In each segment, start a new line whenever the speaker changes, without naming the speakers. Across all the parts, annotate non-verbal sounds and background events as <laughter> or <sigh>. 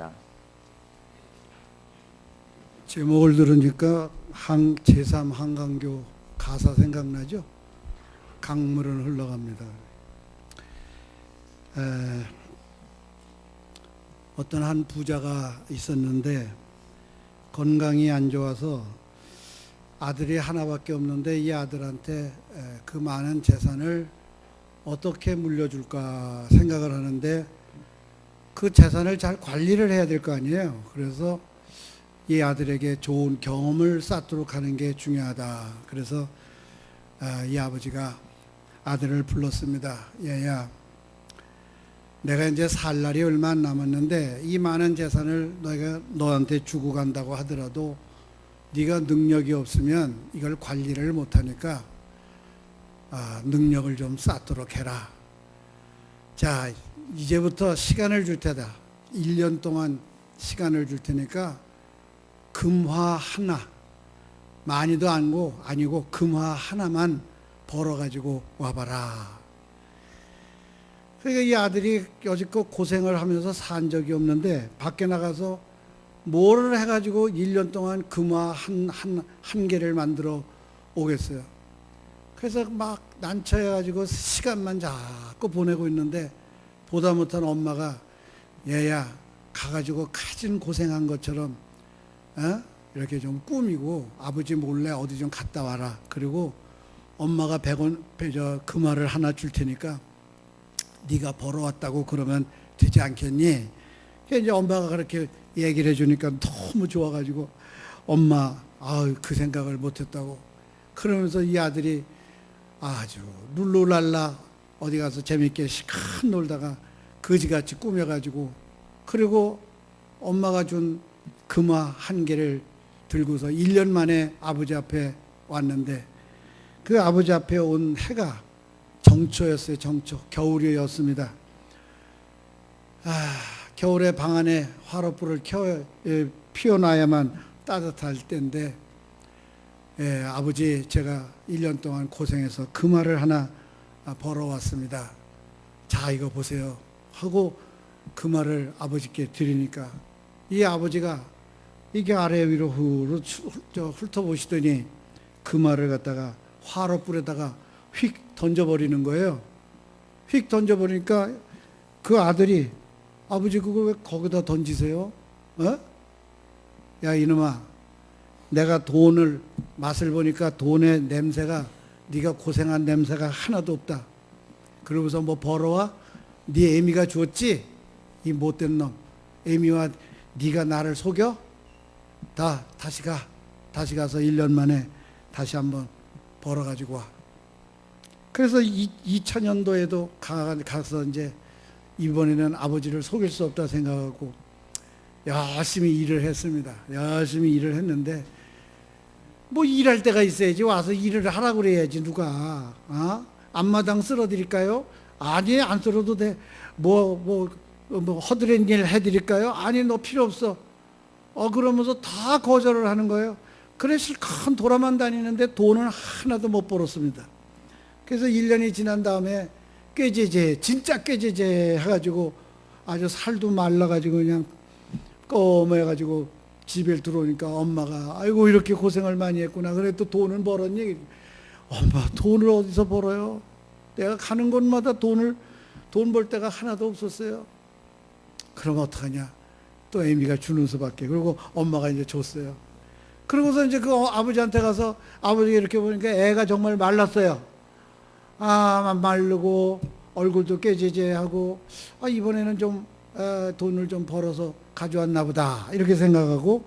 바랍니다.
제목을 들으니까 한 제3 한강교 가사 생각나죠? 강물은 흘러갑니다. 에, 어떤 한 부자가 있었는데 건강이 안 좋아서 아들이 하나밖에 없는데 이 아들한테 에, 그 많은 재산을 어떻게 물려줄까 생각을 하는데 그 재산을 잘 관리를 해야 될 거 아니에요. 그래서 이 아들에게 좋은 경험을 쌓도록 하는 게 중요하다. 그래서 아, 이 아버지가 아들을 불렀습니다. 얘야, 내가 이제 살 날이 얼마 안 남았는데 이 많은 재산을 너가 너한테 주고 간다고 하더라도 네가 능력이 없으면 이걸 관리를 못하니까 아, 능력을 좀 쌓도록 해라. 자, 이제부터 시간을 줄 테다. 1년 동안 시간을 줄 테니까 금화 하나 많이도 아니고 아니고 금화 하나만 벌어 가지고 와봐라. 그러니까 이 아들이 여지껏 고생을 하면서 산 적이 없는데 밖에 나가서 뭐를 해가지고 1년 동안 금화 한, 한, 한 개를 만들어 오겠어요. 그래서 막 난처해가지고 시간만 자꾸 보내고 있는데 보다 못한 엄마가 얘야 가가지고 가진 고생한 것처럼 어? 이렇게 좀 꾸미고 아버지 몰래 어디 좀 갔다 와라. 그리고 엄마가 100원 저 금화를 하나 줄 테니까 네가 벌어왔다고 그러면 되지 않겠니? 이제 엄마가 그렇게 얘기를 해주니까 너무 좋아가지고 엄마 아유 그 생각을 못했다고 그러면서 이 아들이 아주 룰루랄라 어디 가서 재밌게 시간 놀다가 거지같이 꾸며가지고 그리고 엄마가 준 금화 한 개를 들고서 1년 만에 아버지 앞에 왔는데 그 아버지 앞에 온 해가 정초였어요. 정초. 겨울이었습니다. 아, 겨울에 방 안에 화로불을 켜 예, 피워놔야만 따뜻할 때인데 예, 아버지 제가 1년 동안 고생해서 금화를 하나 아, 벌어왔습니다. 자 이거 보세요 하고 금화를 아버지께 드리니까 이 아버지가 이게 아래 위로 후로 훑어보시더니 금화를 갖다가 화로불에다가 휙 던져버리는 거예요. 휙 던져버리니까 그 아들이 아버지 그거 왜 거기다 던지세요? 어? 야 이놈아 내가 돈을 맛을 보니까 돈의 냄새가 네가 고생한 냄새가 하나도 없다. 그러면서 뭐 벌어와? 네 애미가 줬지? 이 못된 놈. 애미와 네가 나를 속여? 다 다시 가. 다시 가서 1년 만에 다시 한번 벌어 가지고 와. 그래서 2000년도에도 가서 이제 이번에는 아버지를 속일 수 없다 생각하고 열심히 일을 했습니다. 열심히 일을 했는데 뭐 일할 때가 있어야지 와서 일을 하라고 그래야지 누가 어? 앞마당 쓸어드릴까요? 아니 안 쓸어도 돼. 뭐뭐 뭐, 뭐 허드렛 일 해드릴까요? 아니 너 필요 없어. 어 그러면서 다 거절을 하는 거예요. 그래 실컷 돌아만 다니는데 돈은 하나도 못 벌었습니다. 그래서 1년이 지난 다음에 꾀제제 진짜 꾀제제 해가지고 아주 살도 말라가지고 그냥 꺼매가지고 집에 들어오니까 엄마가 아이고 이렇게 고생을 많이 했구나. 그래 또 돈을 벌었니? 엄마 돈을 어디서 벌어요? 내가 가는 곳마다 돈을 돈 벌 데가 하나도 없었어요. 그럼 어떡하냐? 또 애미가 주는 수밖에. 그리고 엄마가 이제 줬어요. 그러고서 이제 그 아버지한테 가서 아버지가 이렇게 보니까 애가 정말 말랐어요. 아 마르고 얼굴도 깨지지하고 아 이번에는 좀 에, 돈을 좀 벌어서 가져왔나 보다. 이렇게 생각하고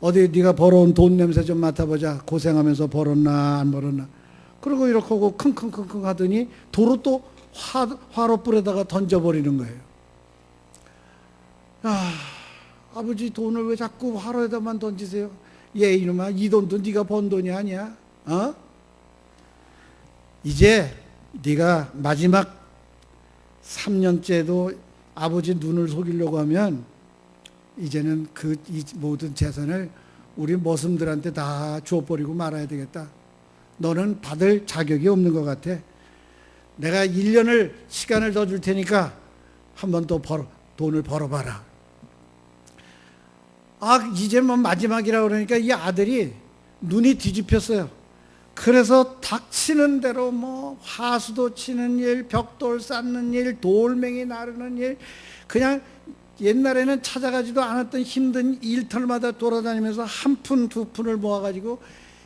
어디 네가 벌어온 돈 냄새 좀 맡아보자. 고생하면서 벌었나 안 벌었나. 그리고 이렇게 하고 킁킁킁킁 하더니 도로 또 화, 화로 불에다가 던져버리는 거예요. 아 아버지 돈을 왜 자꾸 화로에다만 던지세요? 얘 이놈아 이 돈도 네가 번 돈이 아니야. 어? 이제 네가 마지막 3년째도 아버지 눈을 속이려고 하면 이제는 그이 모든 재산을 우리 머슴들한테 다 줘버리고 말아야 되겠다. 너는 받을 자격이 없는 것 같아. 내가 1년을 시간을 더 줄 테니까 한 번 더 벌어, 돈을 벌어봐라. 아 이제 뭐 마지막이라 그러니까 이 아들이 눈이 뒤집혔어요. 그래서 닥치는 대로 뭐 화수도 치는 일, 벽돌 쌓는 일, 돌멩이 나르는 일, 그냥 옛날에는 찾아가지도 않았던 힘든 일터마다 돌아다니면서 한 푼 두 푼을 모아가지고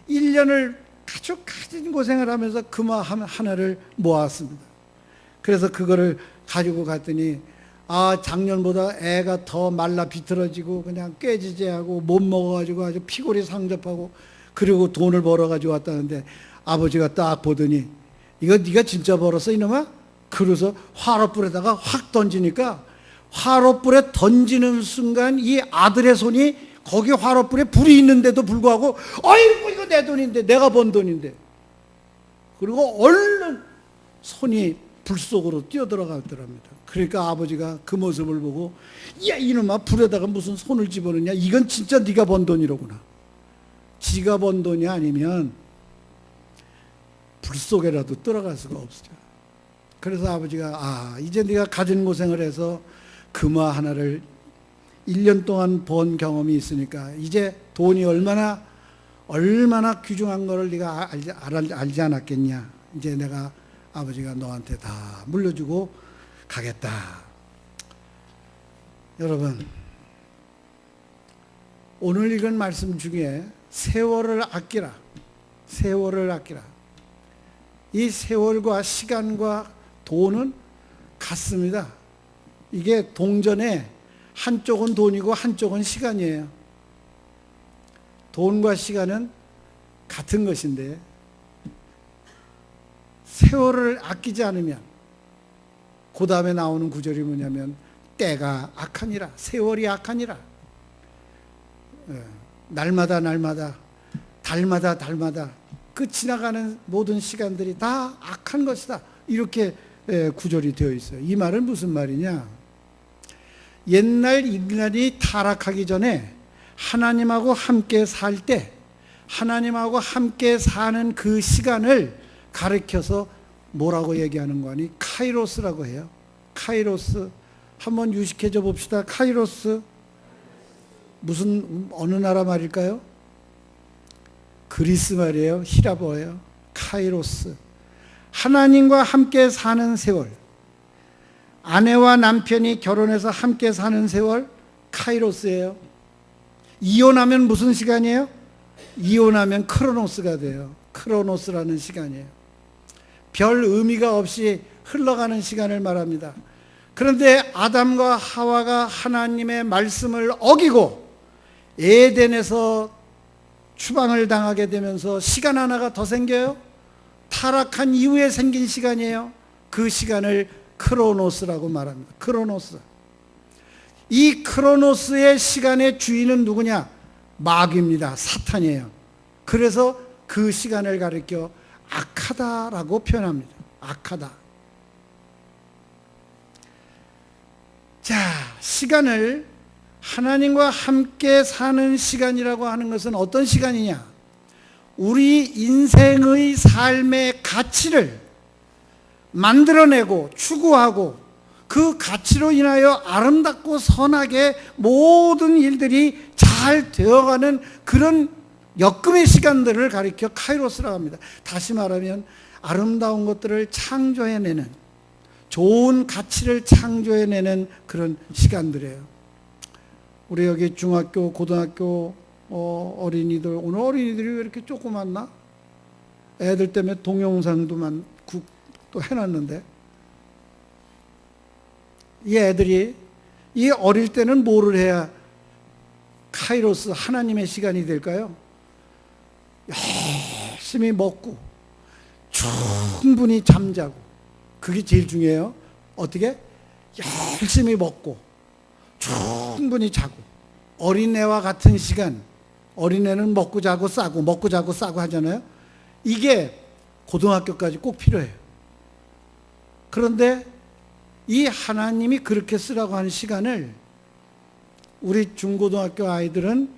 1년을 아주 가진 고생을 하면서 금화 하나를 모았습니다. 그래서 그거를 가지고 갔더니 아 작년보다 애가 더 말라 비틀어지고 그냥 깨지지하고 못 먹어가지고 아주 피골이 상접하고 그리고 돈을 벌어 가지고 왔다는데 아버지가 딱 보더니 이거 네가 진짜 벌었어 이놈아? 그래서 화로불에다가 확 던지니까 화로불에 던지는 순간 이 아들의 손이 거기 화로불에 불이 있는데도 불구하고 어이구 이거 내 돈인데 내가 번 돈인데 그리고 얼른 손이 불 속으로 뛰어들어가더랍니다. 그러니까 아버지가 그 모습을 보고 야 이놈아 불에다가 무슨 손을 집어넣냐 이건 진짜 네가 번 돈이로구나. 지가 번 돈이 아니면 불 속에라도 들어갈 수가 없죠. 그래서 아버지가 아 이제 네가 가진 고생을 해서 금화 하나를 1년 동안 번 경험이 있으니까 이제 돈이 얼마나 얼마나 귀중한 거를 네가 알지, 알, 알지 않았겠냐. 이제 내가 아버지가 너한테 다 물려주고 가겠다. 여러분, 오늘 읽은 말씀 중에 세월을 아끼라. 세월을 아끼라. 이 세월과 시간과 돈은 같습니다. 이게 동전에 한쪽은 돈이고 한쪽은 시간이에요. 돈과 시간은 같은 것인데 세월을 아끼지 않으면 그 다음에 나오는 구절이 뭐냐면 때가 악하니라 세월이 악하니라 예, 날마다 날마다 달마다 달마다 그 지나가는 모든 시간들이 다 악한 것이다 이렇게 예, 구절이 되어 있어요 이 말은 무슨 말이냐 옛날 인간이 타락하기 전에 하나님하고 함께 살 때 하나님하고 함께 사는 그 시간을 가르켜서 뭐라고 얘기하는 거니? 카이로스라고 해요. 카이로스. 한번 유식해져 봅시다. 카이로스. 무슨 어느 나라 말일까요? 그리스 말이에요. 히라보예요. 카이로스. 하나님과 함께 사는 세월. 아내와 남편이 결혼해서 함께 사는 세월 카이로스예요. 이혼하면 무슨 시간이에요? 이혼하면 크로노스가 돼요. 크로노스라는 시간이에요. 별 의미가 없이 흘러가는 시간을 말합니다. 그런데 아담과 하와가 하나님의 말씀을 어기고 에덴에서 추방을 당하게 되면서 시간 하나가 더 생겨요. 타락한 이후에 생긴 시간이에요. 그 시간을 크로노스라고 말합니다. 크로노스. 이 크로노스의 시간의 주인은 누구냐? 마귀입니다. 사탄이에요. 그래서 그 시간을 가리켜 악하다라고 표현합니다. 악하다. 자, 시간을 하나님과 함께 사는 시간이라고 하는 것은 어떤 시간이냐? 우리 인생의 삶의 가치를 만들어내고 추구하고 그 가치로 인하여 아름답고 선하게 모든 일들이 잘 되어가는 그런 역금의 시간들을 가리켜 카이로스라고 합니다. 다시 말하면 아름다운 것들을 창조해내는 좋은 가치를 창조해내는 그런 시간들이에요. 우리 여기 중학교, 고등학교 어, 린이들 오늘 어린이들이 왜 이렇게 조그맣나? 애들 때문에 동영상도 만 국, 또 해놨는데 이 애들이 이 어릴 때는 뭐를 해야 카이로스 하나님의 시간이 될까요? 열심히 먹고 충분히 잠자고 그게 제일 중요해요. 어떻게? 열심히 먹고 충분히 자고 어린애와 같은 시간 어린애는 먹고 자고 싸고 먹고 자고 싸고 하잖아요. 이게 고등학교까지 꼭 필요해요. 그런데 이 하나님이 그렇게 쓰라고 하는 시간을 우리 중고등학교 아이들은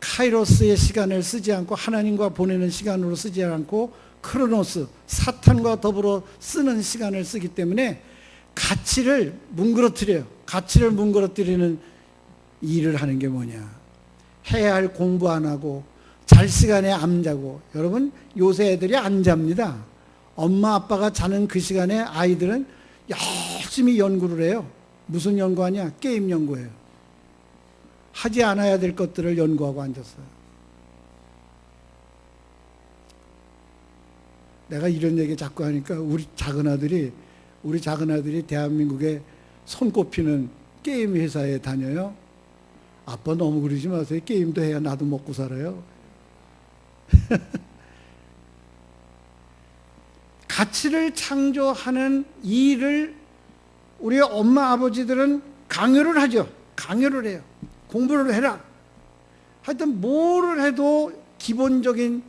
카이로스의 시간을 쓰지 않고 하나님과 보내는 시간으로 쓰지 않고 크로노스 사탄과 더불어 쓰는 시간을 쓰기 때문에 가치를 뭉그러뜨려요. 가치를 뭉그러뜨리는 일을 하는 게 뭐냐? 해야 할 공부 안 하고 잘 시간에 안 자고 여러분 요새 애들이 안 잡니다. 엄마 아빠가 자는 그 시간에 아이들은 열심히 연구를 해요. 무슨 연구하냐? 게임 연구해요. 하지 않아야 될 것들을 연구하고 앉았어요. 내가 이런 얘기 자꾸 하니까 우리 작은 아들이 우리 작은 아들이 대한민국에 손꼽히는 게임 회사에 다녀요. 아빠 너무 그러지 마세요. 게임도 해야 나도 먹고 살아요. <laughs> 가치를 창조하는 일을 우리 엄마 아버지들은 강요를 하죠. 강요를 해요. 공부를 해라. 하여튼 뭐를 해도 기본적인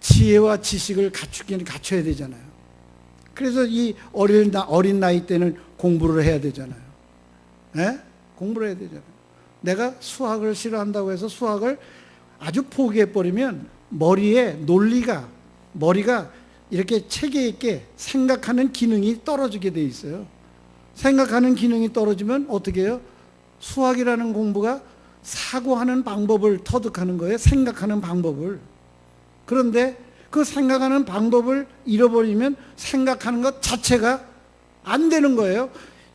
지혜와 지식을 갖추기는 갖춰야 되잖아요. 그래서 이 어린, 나, 어린 나이 때는 공부를 해야 되잖아요. 예? 공부를 해야 되잖아요. 내가 수학을 싫어한다고 해서 수학을 아주 포기해버리면 머리에 논리가, 머리가 이렇게 체계 있게 생각하는 기능이 떨어지게 돼 있어요. 생각하는 기능이 떨어지면 어떻게 해요? 수학이라는 공부가 사고하는 방법을 터득하는 거예요. 생각하는 방법을. 그런데 그 생각하는 방법을 잃어버리면 생각하는 것 자체가 안 되는 거예요.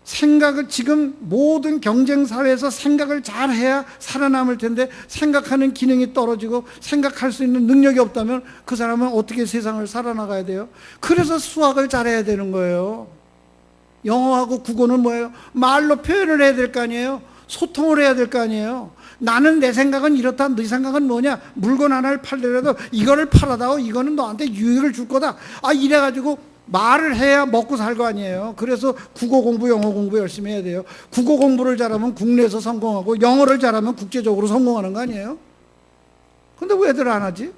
생각을 지금 모든 경쟁 사회에서 생각을 잘 해야 살아남을 텐데 생각하는 기능이 떨어지고 생각할 수 있는 능력이 없다면 그 사람은 어떻게 세상을 살아나가야 돼요? 그래서 수학을 잘해야 되는 거예요. 영어하고 국어는 뭐예요? 말로 표현을 해야 될 거 아니에요? 소통을 해야 될 거 아니에요? 나는 내 생각은 이렇다. 네 생각은 뭐냐? 물건 하나를 팔더라도 이거를 팔아다오. 이거는 너한테 유익을 줄 거다. 아 이래 가지고 말을 해야 먹고 살 거 아니에요. 그래서 국어 공부, 영어 공부 열심히 해야 돼요. 국어 공부를 잘하면 국내에서 성공하고 영어를 잘하면 국제적으로 성공하는 거 아니에요? 근데 왜들 안 하지?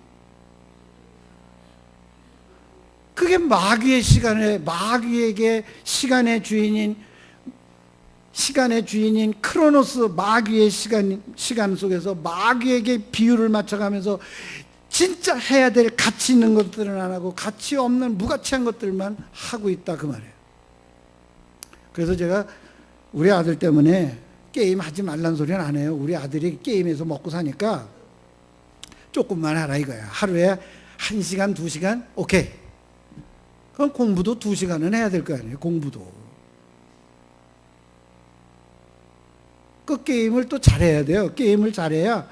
그게 마귀의 시간에 마귀에게 시간의 주인인 시간의 주인인 크로노스 마귀의 시간 시간 속에서 마귀에게 비율을 맞춰가면서 진짜 해야 될 가치 있는 것들은 안 하고 가치 없는 무가치한 것들만 하고 있다 그 말이에요. 그래서 제가 우리 아들 때문에 게임 하지 말란 소리는 안 해요. 우리 아들이 게임에서 먹고 사니까 조금만 하라 이거야. 하루에 한 시간, 두 시간, 오케이. 그럼 공부도 두 시간은 해야 될 거 아니에요. 공부도. 그 게임을 또 잘해야 돼요. 게임을 잘해야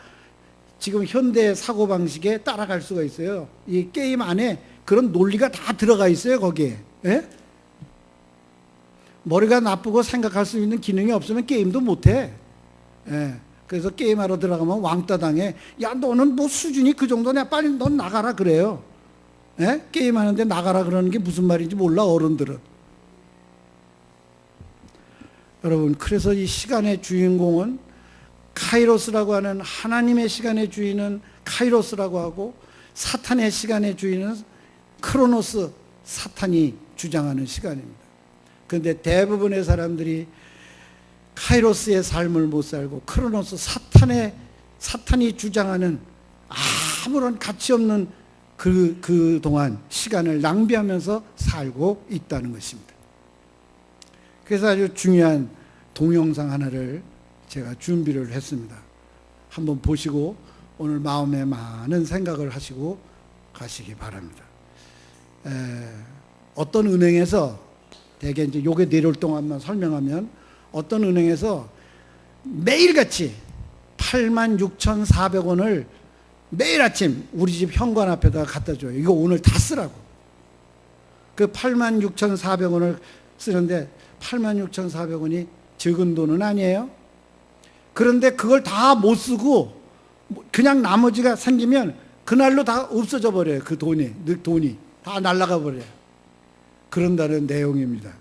지금 현대 사고 방식에 따라갈 수가 있어요. 이 게임 안에 그런 논리가 다 들어가 있어요. 거기에. 예? 머리가 나쁘고 생각할 수 있는 기능이 없으면 게임도 못 해. 예. 그래서 게임하러 들어가면 왕따 당해. 야, 너는 뭐 수준이 그 정도냐? 빨리 넌 나가라 그래요. 예? 게임하는데 나가라 그러는 게 무슨 말인지 몰라 어른들은. 여러분, 그래서 이 시간의 주인공은 카이로스라고 하는 하나님의 시간의 주인은 카이로스라고 하고 사탄의 시간의 주인은 크로노스 사탄이 주장하는 시간입니다. 그런데 대부분의 사람들이 카이로스의 삶을 못 살고 크로노스 사탄의 사탄이 주장하는 아무런 가치 없는 그, 그 동안 시간을 낭비하면서 살고 있다는 것입니다. 그래서 아주 중요한 동영상 하나를 제가 준비를 했습니다. 한번 보시고 오늘 마음에 많은 생각을 하시고 가시기 바랍니다. 에, 어떤 은행에서 대개 이제 요게 내려올 동안만 설명하면 어떤 은행에서 매일같이 86,400원을 매일 아침 우리 집 현관 앞에다가 갖다 줘요. 이거 오늘 다 쓰라고. 그 86,400원을 쓰는데 86,400원이 적은 돈은 아니에요. 그런데 그걸 다 못 쓰고 그냥 나머지가 생기면 그날로 다 없어져 버려요. 그 돈이, 돈이 다 날아가 버려요. 그런다는 내용입니다.